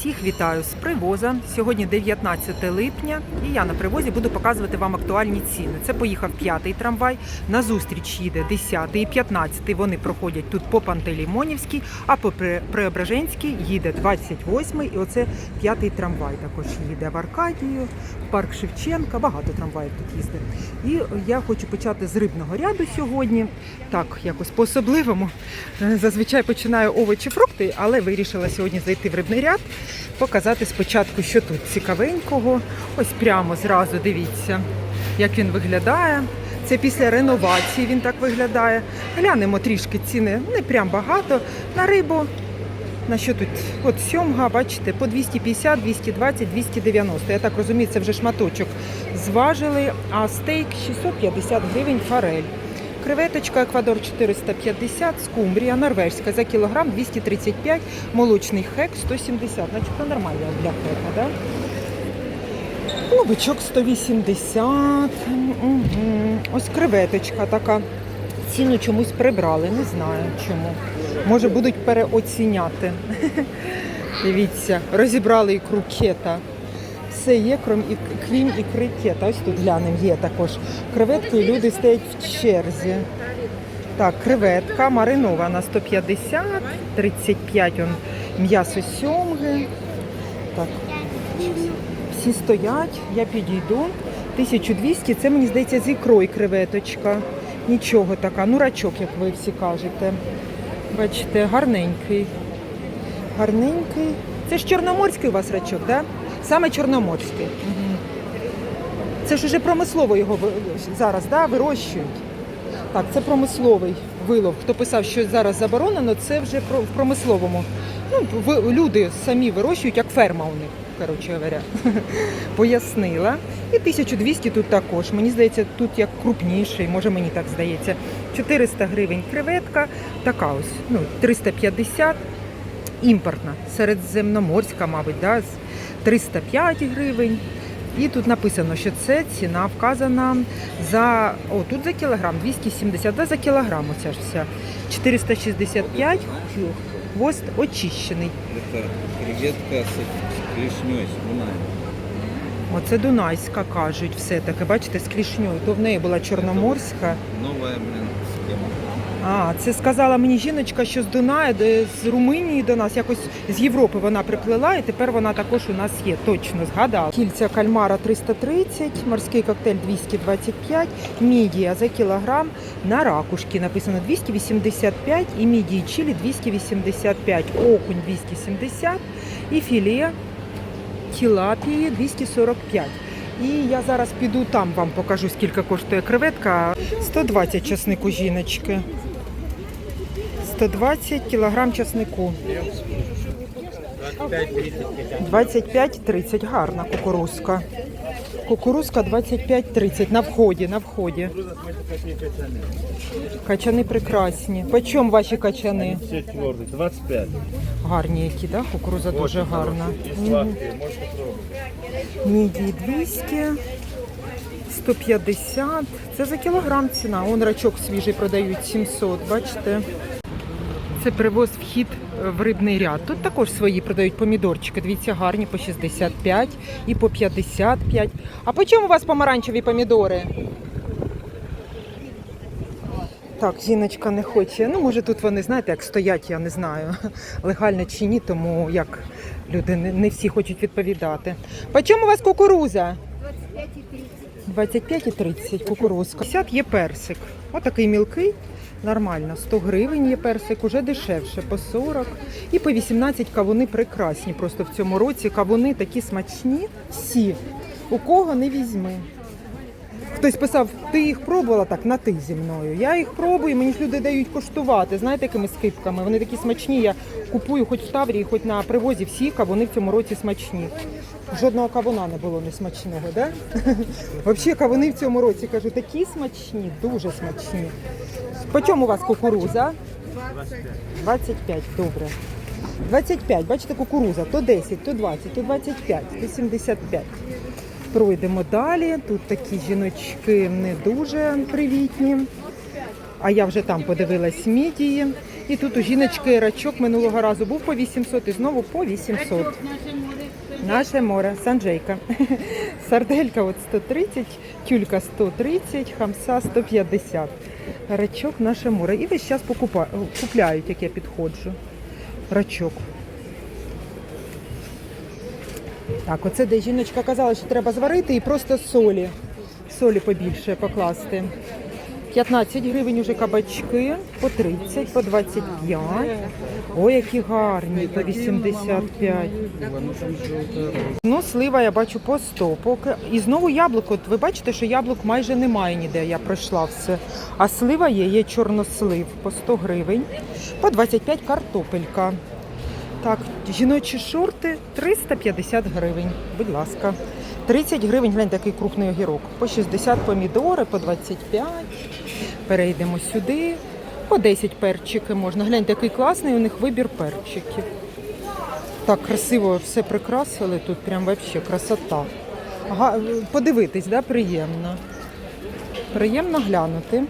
Всіх вітаю з привоза. Сьогодні 19 липня, і я на привозі буду показувати вам актуальні ціни. Це поїхав п'ятий трамвай. На зустріч їде 10 і 15. Вони проходять тут по Пантелеймонівській, а по Пре- Преображенській їде 28 і оце п'ятий трамвай також їде в Аркадію, в парк Шевченка. Багато трамваїв тут їздить. І я хочу почати з рибного ряду сьогодні. Так, якось по-особливому. Е, Зазвичай починаю овочі, фрукти, але вирішила сьогодні зайти в рибний ряд, показати спочатку, що тут цікавенького. Ось прямо зразу дивіться, як він виглядає. Це після реновації він так виглядає. Глянемо трішки ціни, не прям багато. На рибу, на що тут? От сьомга, бачите, по 250, 220, 290. Я так розумію, це вже шматочок зважили, а стейк 650 гривень форель. Креветочка Еквадор 450, скумбрія норвежська за кілограм 235, молочний хек 170. Начебто нормально для хека, да? Лобичок 180. Угу. Ось креветочка така. Ціну чомусь прибрали, не знаю чому. Може будуть переоціняти. Дивіться, розібрали ікру кета. Все є, крім, і, крім ікри кета. Ось тут глянемо, є також креветки, і люди стоять в черзі. Так, креветка маринована 150, 35 он, м'ясо сьомги. Так, всі стоять, я підійду. 1200, це мені здається з ікрою креветочка. Нічого така, ну рачок, як ви всі кажете. Бачите, гарненький. Гарненький. Це ж чорноморський у вас рачок, так? Да? Саме чорноморський. Угу. Це ж уже промислово його зараз да, вирощують. Так, це промисловий вилов. Хто писав, що зараз заборонено, це вже в промисловому. Ну, люди самі вирощують, як ферма у них, коротше говоря. Пояснила. І 1200 тут також. Мені здається, тут як крупніший, може мені так здається. 400 гривень креветка, така ось, ну, 350 імпортна, середземноморська, мабуть, да, 305 гривень. І тут написано, що це ціна вказана за о, тут за кілограм 270, да, за кілограм оця ж вся. 465 хвост очищений. Це креветка з клішньою, дунаем. Оце Дунайська кажуть, все-таки, бачите, з клішньою. То в неї була чорноморська. Новая, блин, схема. А, це сказала мені жіночка, що з Дунаю, де з Румунії до нас, якось з Європи вона приплила, і тепер вона також у нас є. Точно згадала. Кільця кальмара 330, морський коктейль 225, мідія за кілограм на ракушки написано 285 і мідії чилі 285, окунь 270 і філе тілапії 245. І я зараз піду там вам покажу, скільки коштує креветка. 120 часнику жіночки. 120 кілограм часнику. 25-30. Гарна кукурузка. Кукурузка 25-30. На вході, на вході. Качани прекрасні. По ваші качани? 25. Гарні які, да? Кукуруза дуже гарна. Мідії 200, 150. Це за кілограм ціна. Он рачок свіжий продають 700, бачите? Це привоз вхід в рибний ряд. Тут також свої продають помідорчики. Дивіться, гарні по 65 і по 55. А по чому у вас помаранчеві помідори? Так, жіночка не хоче. Ну, може, тут вони, знаєте, як стоять, я не знаю, легально чи ні, тому як люди не, всі хочуть відповідати. По чому у вас кукуруза? 25 і 30 кукурузка. 50 є персик. Отакий мілкий, нормально. 100 гривень є персик, уже дешевше, по 40. І по 18 кавуни прекрасні. Просто в цьому році кавуни такі смачні. Всі. У кого не візьми. Хтось писав, ти їх пробувала так на ти зі мною. Я їх пробую, мені ж люди дають коштувати. Знаєте, якими скидками? Вони такі смачні. Я купую хоч в Таврії, хоч на привозі всі кавуни в цьому році смачні. Жодного кавуна не було не смачного, да? Взагалі кавуни в цьому році кажу, такі смачні, дуже смачні. По чому у вас кукуруза? 25, добре. 25, бачите, кукуруза, то 10, то 20, то 25, то 75. Пройдемо далі. Тут такі жіночки не дуже привітні. А я вже там подивилась мідії. І тут у жіночки рачок минулого разу був по 800 і знову по 800. Наше море, Санджейка. Сарделька от 130, тюлька 130, хамса 150. Рачок наше море. І весь час купляють, як я підходжу. Рачок. Так, оце де жіночка казала, що треба зварити і просто солі. Солі побільше покласти. 15 гривень уже кабачки, по 30, по 25. Ой, які гарні, по 85. Ну, слива я бачу по 100 поки. І знову яблуко. От ви бачите, що яблук майже немає ніде, я пройшла все. А слива є, є чорнослив по 100 гривень, по 25 картопелька. Так, жіночі шорти 350 гривень. Будь ласка. 30 гривень, глянь, такий крупний огірок. По 60 помідори, по 25. Перейдемо сюди. По 10 перчики можна. Глянь, такий класний у них вибір перчиків. Так красиво все прикрасили тут, прям вообще красота. Ага, Подивитись, да, приємно. Приємно глянути.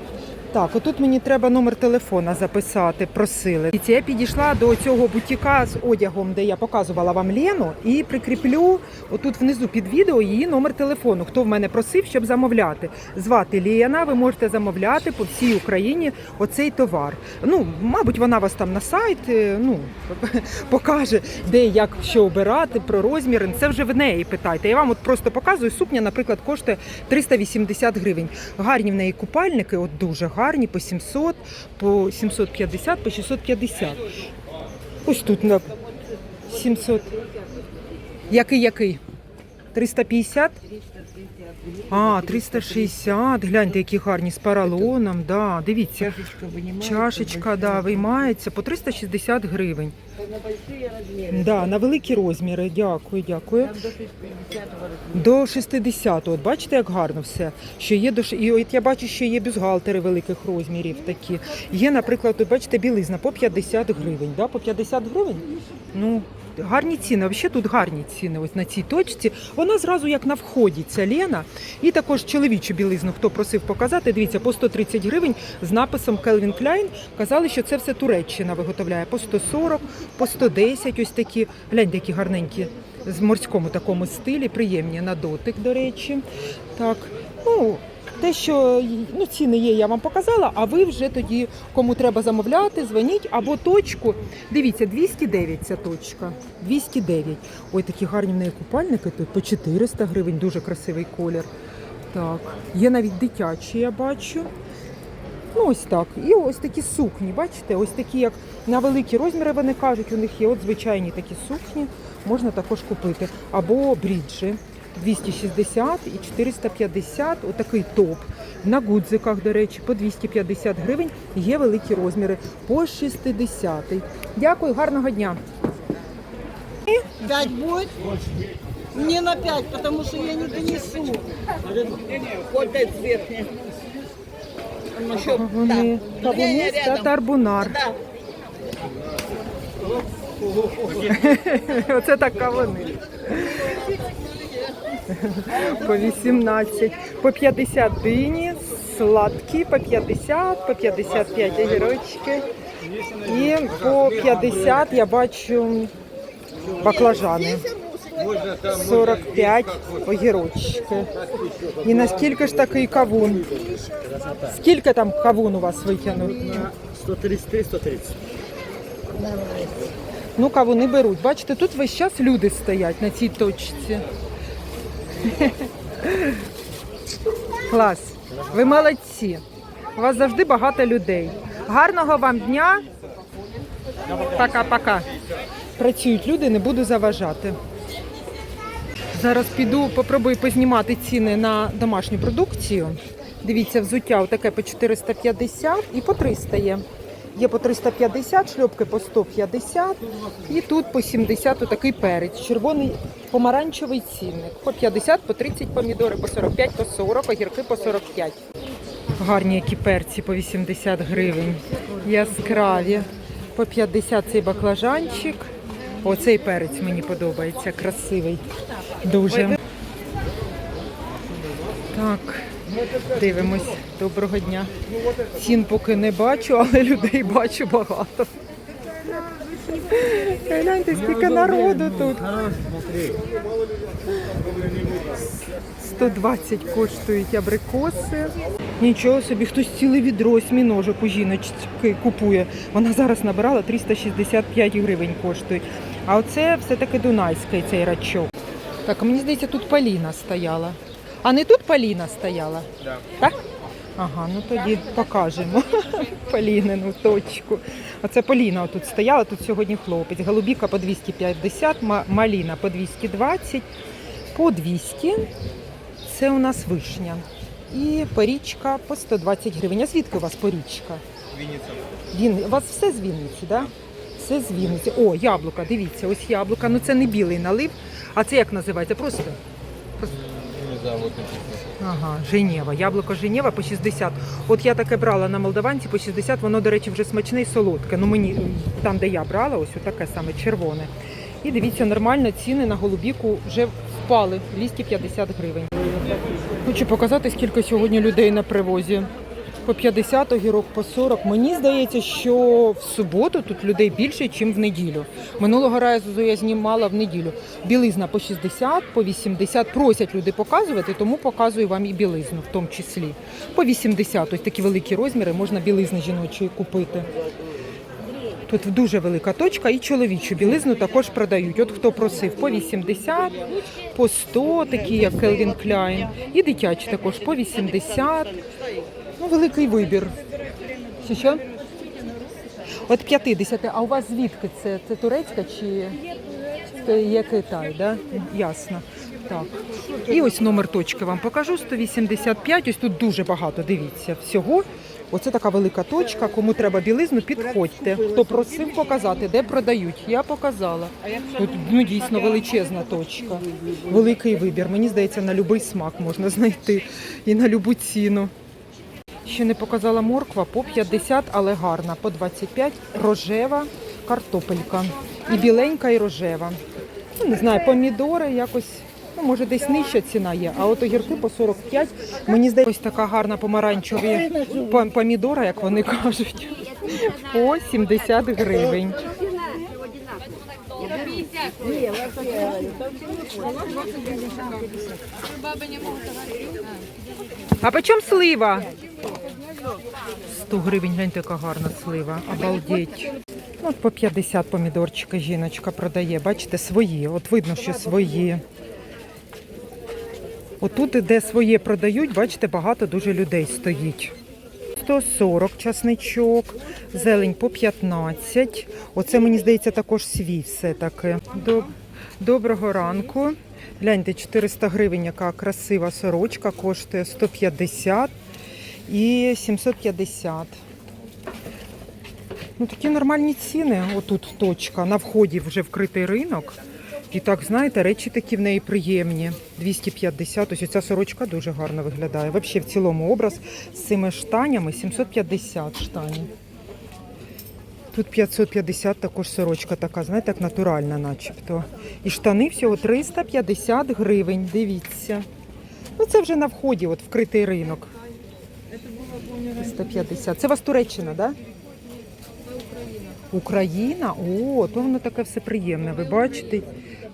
Так, отут мені треба номер телефона записати, просили. І це я підійшла до цього бутіка з одягом, де я показувала вам Лену, і прикріплю отут внизу під відео її номер телефону. Хто в мене просив, щоб замовляти. Звати Лена, ви можете замовляти по всій Україні оцей товар. Ну, мабуть, вона вас там на сайт е, ну, покаже, де як що обирати, про розміри. Це вже в неї питайте. Я вам от просто показую. Сукня, наприклад, коштує 380 гривень. Гарні в неї купальники, от дуже гарні, по 700, по 750, по 650. Ось тут на 700. Який який? 350? А, 360. Гляньте, які гарні з паралоном. Да, дивіться. Чашечка да, виймається по 360 гривень. Да, на великі розміри. Дякую, дякую. До 60 До 60, от бачите, як гарно все. Що є до і от я бачу, що є бюстгальтери великих розмірів такі. Є, наприклад, от бачите, білизна по 50 гривень. Да? По 50 гривень. Ну, гарні ціни. Взагалі тут гарні ціни. Ось на цій точці. Вона зразу як на вході. Ця Лена. І також чоловічу білизну, хто просив показати. Дивіться, по 130 гривень з написом Calvin Klein. Казали, що це все Туреччина виготовляє. По 140, по 110 ось такі. Гляньте, які гарненькі з морському такому стилі, приємні на дотик, до речі. Так, ну. Те, що ну, ціни є, я вам показала, а ви вже тоді, кому треба замовляти, дзвоніть або точку. Дивіться, 209 ця точка. 209. Ой, такі гарні в неї купальники тут по 400 гривень, дуже красивий колір. Так, є навіть дитячі, я бачу. Ну, ось так. І ось такі сукні, бачите, ось такі, як на великі розміри вони кажуть, у них є от звичайні такі сукні, можна також купити. Або бріджі 260 і 450, отакий топ. На гудзиках, до речі, по 250 гривень є великі розміри, по 60. Дякую, гарного дня. Пять будет? Мне на пять, потому что я не донесу. Вот это верхняя. Ну, что, Вони да. кавунист та рядом. тарбунар. Да. Оце так кавуни. По 18, по 50 дині, сладкі, по 50, по 55 огірочки. І по 50 я бачу баклажани. 45 огірочки. І наскільки ж такий кавун? Скільки там кавун у вас витягнув? 133, 130. Ну, кавуни беруть. Бачите, тут весь час люди стоять на цій точці. Клас. Ви молодці. У вас завжди багато людей. Гарного вам дня. Пока-пока. Працюють люди, не буду заважати. Зараз піду, попробую познімати ціни на домашню продукцію. Дивіться, взуття отаке по 450 і по 300 є. Є по 350, шльопки по 150 і тут по 70 отакий перець. Червоний помаранчевий цінник. По 50, по 30 помідори, по 45, по 40, огірки по 45. Гарні які перці по 80 гривень. Яскраві. По 50 цей баклажанчик. Оцей перець мені подобається, красивий. Дуже. Так, Дивимось. Доброго дня. Цін поки не бачу, але людей бачу багато. Гляньте, скільки народу тут. 120 коштують абрикоси. Нічого собі, хтось ціле відро осьміножок у жіночки купує. Вона зараз набирала 365 гривень коштують. А оце все-таки дунайський цей рачок. Так, мені здається, тут Поліна стояла. А не тут Поліна стояла? Да. Так? Ага, ну тоді покажемо Полінину точку. Оце Поліна тут стояла, тут сьогодні хлопець. Голубіка по 250, маліна по 220, по 200. Це у нас вишня. І порічка по 120 гривень. А звідки у вас порічка? Вінниця. Він... У вас все з Вінниці, так? Да? Все з Вінниці. О, яблука, дивіться, ось яблука. Ну це не білий налив, а це як називається? Просто. Не знаю, вот написано. Ага, Женєва. Яблуко Женєва по 60. От я таке брала на молдаванці по 60, воно, до речі, вже смачне і солодке. Ну мені там, де я брала, ось таке саме червоне. І дивіться, нормально ціни на голубіку вже впали 250 гривень. Хочу показати, скільки сьогодні людей на привозі. По 50 огірок, по 40. Мені здається, що в суботу тут людей більше, ніж в неділю. Минулого разу я знімала в неділю. Білизна по 60, по 80. Просять люди показувати, тому показую вам і білизну в тому числі. По 80, ось такі великі розміри, можна білизни жіночої купити. Тут дуже велика точка і чоловічу білизну також продають. От хто просив по 80, по 100, такі як Calvin Klein, і дитячі також по 80. Ну, великий вибір. Чи що? От 50. А у вас звідки це? Це турецька чи це є Китай, да? Ясно. Так. І ось номер точки вам покажу. 185. Ось тут дуже багато. Дивіться. Всього. Оце така велика точка. Кому треба білизну, підходьте. Хто просив показати, де продають, я показала. Тут ну, дійсно величезна точка. Великий вибір. Мені здається, на будь-який смак можна знайти і на будь-яку ціну. Ще не показала морква по 50, але гарна. По 25 рожева картопелька. І біленька, і рожева. Ну, не знаю, помідори якось. Ну, може, десь нижча ціна є, а от огірки по 45. Мені здається, ось така гарна помаранчеві помідора, як вони кажуть, по 70 гривень. А по чому слива? 100 гривень, гляньте, яка гарна слива. Обалдеть. От по 50 помідорчика жіночка продає. Бачите, свої. От видно, що свої. Отут, де своє продають, бачите, багато дуже людей стоїть. 140 часничок, зелень по 15. Оце, мені здається, також свій все-таки. Доброго ранку. Гляньте, 400 гривень, яка красива сорочка, коштує 150 і 750. Ну, такі нормальні ціни. Отут точка. На вході вже вкритий ринок. І так, знаєте, речі такі в неї приємні. 250. Ось ця сорочка дуже гарно виглядає. Взагалі, в цілому образ з цими штанями 750 штанів. Тут 550 також сорочка така, знаєте, як натуральна начебто. І штани всього 350 гривень, дивіться. Ну це вже на вході, от вкритий ринок. 350. Це у вас Туреччина, так? Да? Україна? О, то воно таке все приємне. Ви бачите?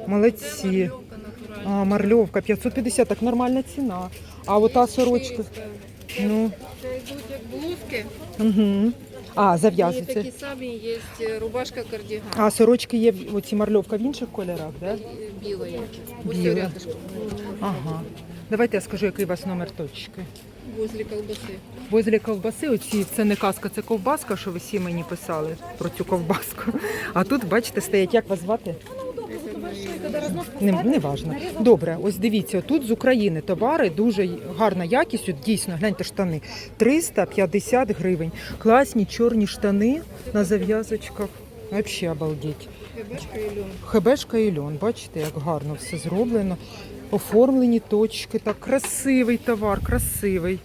Молодці. А, марльовка 550, так нормальна ціна. А ота сорочка. Ну, Це йдуть як блузки, угу. А, і зав'язується. такі самі є е, рубашка кардіган А сорочки є в- оці марльовка в інших кольорах, да? е, білої. Ось Біла. рядышком. Ага. Давайте я скажу, який у вас номер точки. Возле колбаси. Возле ковбаси, оці це не казка, це ковбаска, що ви всі мені писали про цю ковбаску. А тут, бачите, стоять, як вас звати? Не, не важно. Добре, ось дивіться, тут з України товари дуже гарна якість, от дійсно, гляньте штани. 350 гривень. Класні чорні штани на зав'язочках. Взагалі обалдеть. Хебешка і льон. Хебешка і льон, бачите, як гарно все зроблено. Оформлені точки, так красивий товар, красивий.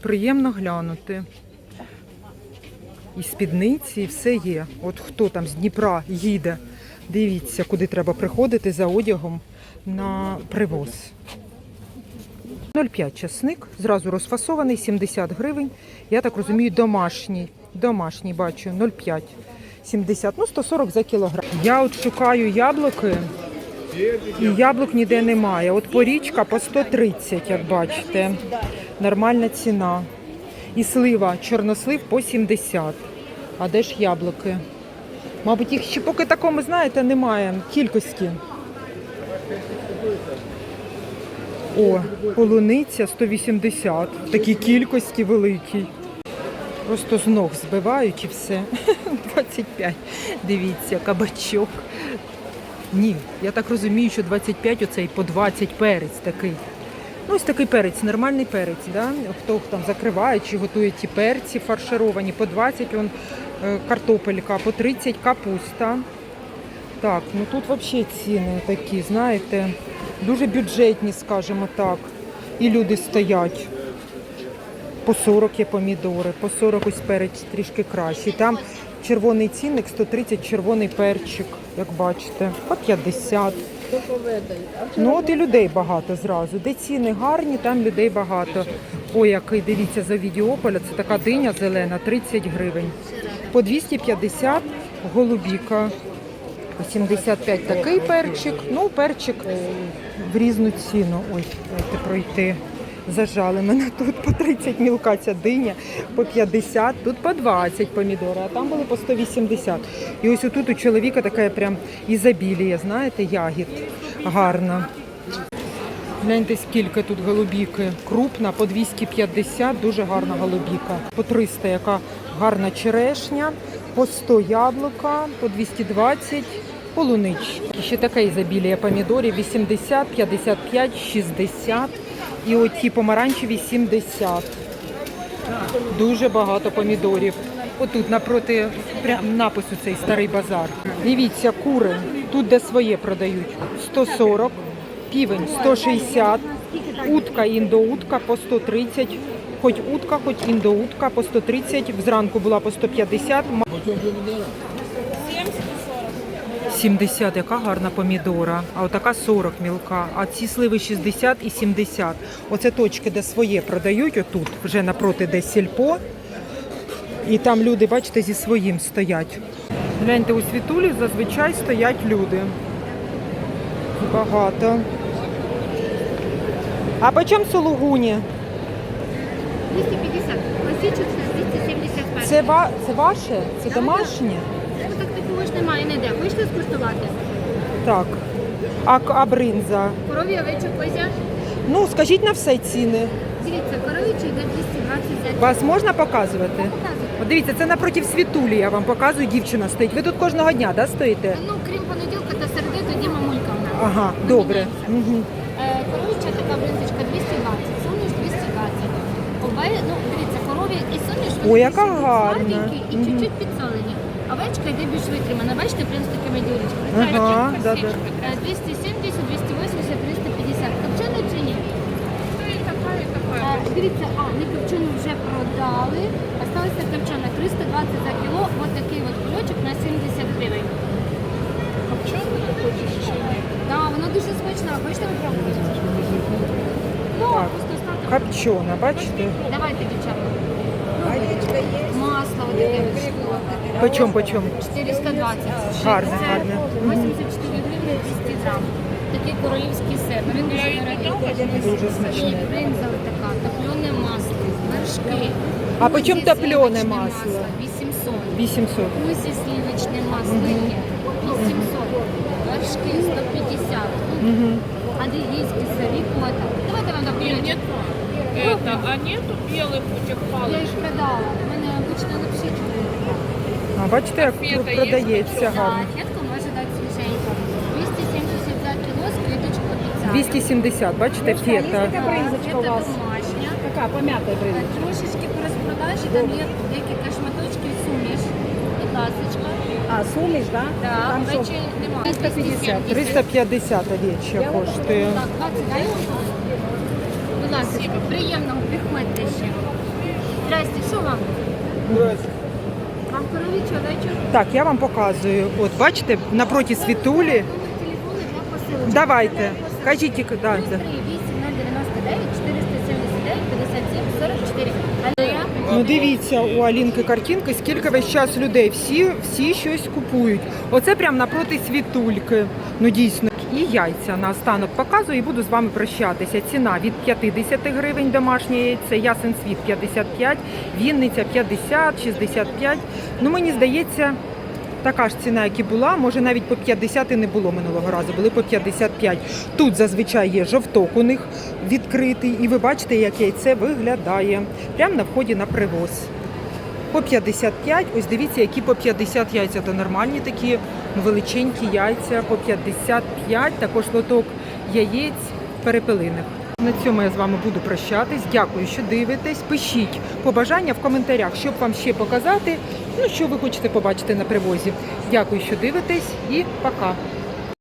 Приємно глянути. І спідниці, і все є. От хто там з Дніпра їде, дивіться, куди треба приходити за одягом на привоз. 0,5 часник, зразу розфасований, 70 гривень. Я так розумію, домашній. Домашній бачу, 0,5. 70, ну 140 за кілограм. Я от шукаю яблуки, і яблук ніде немає. От порічка по 130, як бачите. Нормальна ціна. І слива, чорнослив по 70. А де ж яблуки? Мабуть, їх ще поки такому, знаєте, немає кількості. О, полуниця 180. В такій кількості великій. Просто з ног збивають і все. 25. Дивіться, кабачок. Ні, я так розумію, що 25 оцей по 20 перець такий. Ну, ось такий перець, нормальний перець. Да? Хто там закриває чи готує ті перці фаршировані, по 20 он, е, картопелька, по 30 капуста. Так, ну тут взагалі ціни такі, знаєте, дуже бюджетні, скажімо так. І люди стоять. По 40 є помідори, по 40 ось перець трішки кращий. Там червоний цінник 130 червоний перчик, як бачите, по 50. Ну от і людей багато зразу. Де ціни гарні, там людей багато. Ой, який дивіться за відеополя, це така диня зелена, 30 гривень. По 250 голубіка. По 75 такий перчик. Ну, перчик в різну ціну. Ой, давайте пройти. Зажали мене тут по 30 мілка ця диня, по 50, тут по 20 помідори, а там були по 180. І ось отут у чоловіка така прям ізобілія, знаєте, ягід гарна. Гляньте, скільки тут голубіки. Крупна по 250, дуже гарна голубіка. По 300, яка гарна черешня, по 100 яблука, по 220 полунич. І ще така ізобілія помідорів 80, 55, 60. І оті помаранчеві 70. Дуже багато помідорів. Отут напроти прям напису цей старий базар. Дивіться, кури. Тут де своє продають 140, півень 160, утка індоутка по 130, хоч утка, хоч індоутка по 130, зранку була по 150. 70, яка гарна помідора, а отака 40 мілка, а ці сливи 60 і 70. Оце точки, де своє продають, отут, вже напроти десь сільпо. І там люди, бачите, зі своїм стоять. Гляньте, у світулі зазвичай стоять люди. Багато. А по чому сулугуні? 250. Класична 271. Це, ва- це ваше? Це домашнє? Ну, так такого ж немає ніде. Хочете скуштувати? Так. А, а бринза? Корові овечок козя. Ну, скажіть на все ціни. Дивіться, коровичі йде 220 за Вас можна показувати? Показуйте. От дивіться, це напротив світулі, я вам показую, дівчина стоїть. Ви тут кожного дня, да, стоїте? Ну, крім понеділка та середи, тоді мамулька в нас. Ага, Ми добре. Угу. Е, Коровича така бринзочка 220, соняш 220. Обе, ну, дивіться, корові і соняш Ой, яка гарна. і чуть-чуть підсолені. Овечка йде більш витримана. Бачите, прям з такими дірочками. Ага, да, да. Е, 270, 280, 350. Копчений чи ні? Е, Дивіться, а, не копчену вже продали. Осталася копчена 320 за кіло. Ось такий от кульочок на 70 гривень. Копчену ти хочеш чи ні? Так, вона дуже смачна. Хочете ви пробувати? Ну, Так. просто ставте. Копчена, бачите? Давайте, дівчата. Масло вот таке от. Почем, почем? 420. Гарне, Це гарне. 84 гривні 200 грам. Такий королівський сир. Він дуже дорогий. Дуже І смачне. бринза така, топлене масло, вершки. А по чому Кузі топлене сливочне масло? 800. 800. Кузі сливочне масло є 800. Вершки 150. Угу. Адигейські сирі кота. Давайте вам допомогу. Это, а нету белых этих Я палочек? їх продала. У мене обично лапшички. А бачите, як продається гарно. кетку може дати свіженько. 270 за кіло з квіточку обіцяю. 270, бачите, фета. Така бринзочка у вас? домашня. Така пом'ята Е, Трошечки по розпродажі, там є декілька шматочків суміш і ласочка. А, суміш, так? Так, Там що? вечі немає. 350. 350 овечя коштує. Так, 20 даємо? Будь ласка, приємного, приходьте ще. Здрасте, що вам? Вам коровічу, вечір? Так, я вам показую. От бачите, напроти світулі. Телефони для посилочок. Давайте. Кажіть, да, да. 3, 8, 099, 44. Алія. Ну дивіться, у Алінки картинки, скільки весь час людей. Всі, всі щось купують. Оце прям напроти світульки. Ну дійсно. І яйця на останок показую і буду з вами прощатися. Ціна від 50 гривень домашнє яйце, ясен світ 55, Вінниця 50, 65. Ну мені здається, така ж ціна, як і була, може навіть по 50 і не було минулого разу, були по 55. Тут зазвичай є жовток у них відкритий, і ви бачите, як яйце виглядає. Прямо на вході на привоз. По 55, ось дивіться, які по 50 яйця, то нормальні такі величенькі яйця по 55, також лоток яєць перепелиних. На цьому я з вами буду прощатись. Дякую, що дивитесь. Пишіть побажання в коментарях, щоб вам ще показати, ну що ви хочете побачити на привозі. Дякую, що дивитесь, і пока.